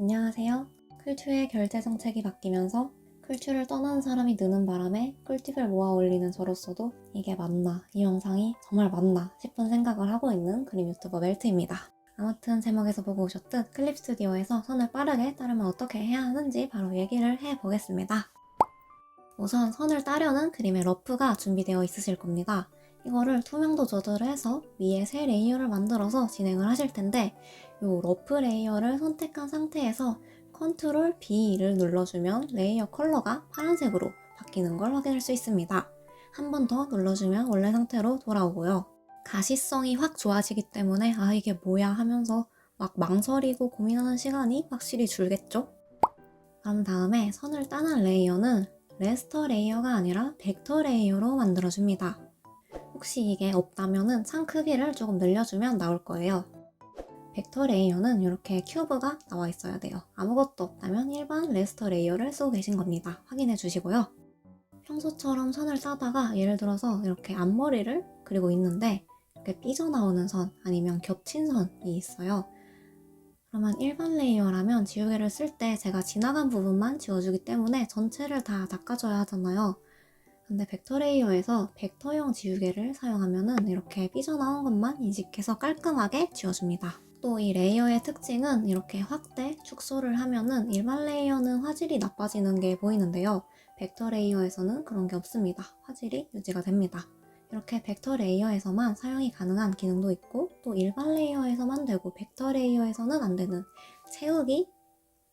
안녕하세요. 쿨추의 결제 정책이 바뀌면서 쿨추를 떠나는 사람이 느는 바람에 꿀팁을 모아 올리는 저로서도 이게 맞나, 이 영상이 정말 맞나 싶은 생각을 하고 있는 그림 유튜버 멜트입니다. 아무튼 제목에서 보고 오셨듯 클립 스튜디오에서 선을 빠르게 따르면 어떻게 해야 하는지 바로 얘기를 해보겠습니다. 우선 선을 따려는 그림의 러프가 준비되어 있으실 겁니다. 이거를 투명도 조절을 해서 위에 새 레이어를 만들어서 진행을 하실 텐데 이 러프 레이어를 선택한 상태에서 컨트롤 B를 눌러주면 레이어 컬러가 파란색으로 바뀌는 걸 확인할 수 있습니다. 한 번 더 눌러주면 원래 상태로 돌아오고요. 가시성이 확 좋아지기 때문에 아 이게 뭐야 하면서 막 망설이고 고민하는 시간이 확실히 줄겠죠? 그럼 다음에 선을 따는 레이어는 레스터 레이어가 아니라 벡터 레이어로 만들어줍니다. 혹시 이게 없다면 창 크기를 조금 늘려주면 나올 거예요. 벡터 레이어는 이렇게 큐브가 나와 있어야 돼요. 아무것도 없다면 일반 레스터 레이어를 쓰고 계신 겁니다. 확인해 주시고요. 평소처럼 선을 따다가 예를 들어서 이렇게 앞머리를 그리고 있는데 이렇게 삐져나오는 선 아니면 겹친 선이 있어요. 그러면 일반 레이어라면 지우개를 쓸 때 제가 지나간 부분만 지워주기 때문에 전체를 다 닦아줘야 하잖아요. 근데 벡터 레이어에서 벡터형 지우개를 사용하면은 이렇게 삐져나온 것만 인식해서 깔끔하게 지워줍니다. 또 이 레이어의 특징은 이렇게 확대, 축소를 하면은 일반 레이어는 화질이 나빠지는 게 보이는데요. 벡터 레이어에서는 그런 게 없습니다. 화질이 유지가 됩니다. 이렇게 벡터 레이어에서만 사용이 가능한 기능도 있고 또 일반 레이어에서만 되고 벡터 레이어에서는 안 되는 채우기,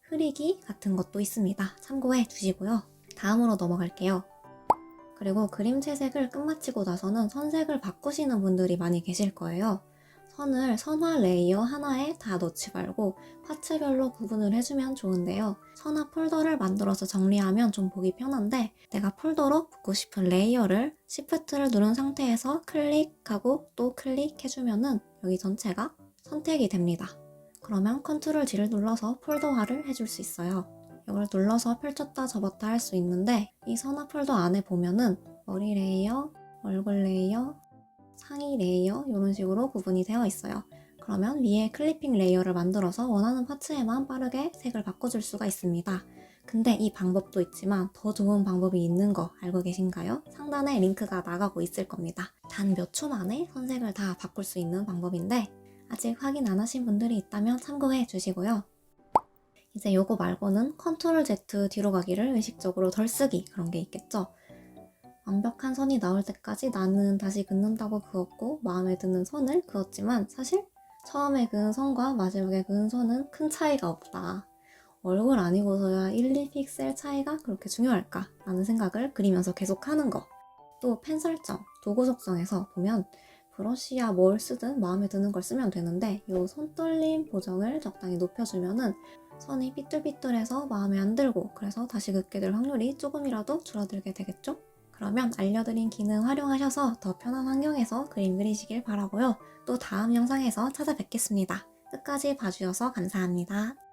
흐리기 같은 것도 있습니다. 참고해 주시고요. 다음으로 넘어갈게요. 그리고 그림 채색을 끝마치고 나서는 선색을 바꾸시는 분들이 많이 계실 거예요. 선을 선화 레이어 하나에 다 넣지 말고 파츠별로 구분을 해주면 좋은데요. 선화 폴더를 만들어서 정리하면 좀 보기 편한데 내가 폴더로 붓고 싶은 레이어를 Shift를 누른 상태에서 클릭하고 또 클릭해주면은 여기 전체가 선택이 됩니다. 그러면 컨트롤 G를 눌러서 폴더화를 해줄 수 있어요. 이걸 눌러서 펼쳤다 접었다 할 수 있는데 이 선화 폴더 안에 보면은 머리 레이어, 얼굴 레이어, 상의 레이어 이런 식으로 구분이 되어 있어요. 그러면 위에 클리핑 레이어를 만들어서 원하는 파츠에만 빠르게 색을 바꿔줄 수가 있습니다. 근데 이 방법도 있지만 더 좋은 방법이 있는 거 알고 계신가요? 상단에 링크가 나가고 있을 겁니다. 단 몇 초 만에 선색을 다 바꿀 수 있는 방법인데 아직 확인 안 하신 분들이 있다면 참고해 주시고요. 이제 요거 말고는 컨트롤 Z 뒤로 가기를 의식적으로 덜 쓰기 그런 게 있겠죠. 완벽한 선이 나올 때까지 나는 다시 긋는다고 그었고 마음에 드는 선을 그었지만 사실 처음에 그은 선과 마지막에 그은 선은 큰 차이가 없다. 얼굴 아니고서야 1, 2픽셀 차이가 그렇게 중요할까? 라는 생각을 그리면서 계속 하는 거. 또 펜 설정, 도구 속성에서 보면 브러쉬야 뭘 쓰든 마음에 드는 걸 쓰면 되는데 이 손떨림 보정을 적당히 높여주면은 선이 삐뚤삐뚤해서 마음에 안 들고 그래서 다시 긋게 될 확률이 조금이라도 줄어들게 되겠죠? 그러면 알려드린 기능 활용하셔서 더 편한 환경에서 그림 그리시길 바라고요. 또 다음 영상에서 찾아뵙겠습니다. 끝까지 봐주셔서 감사합니다.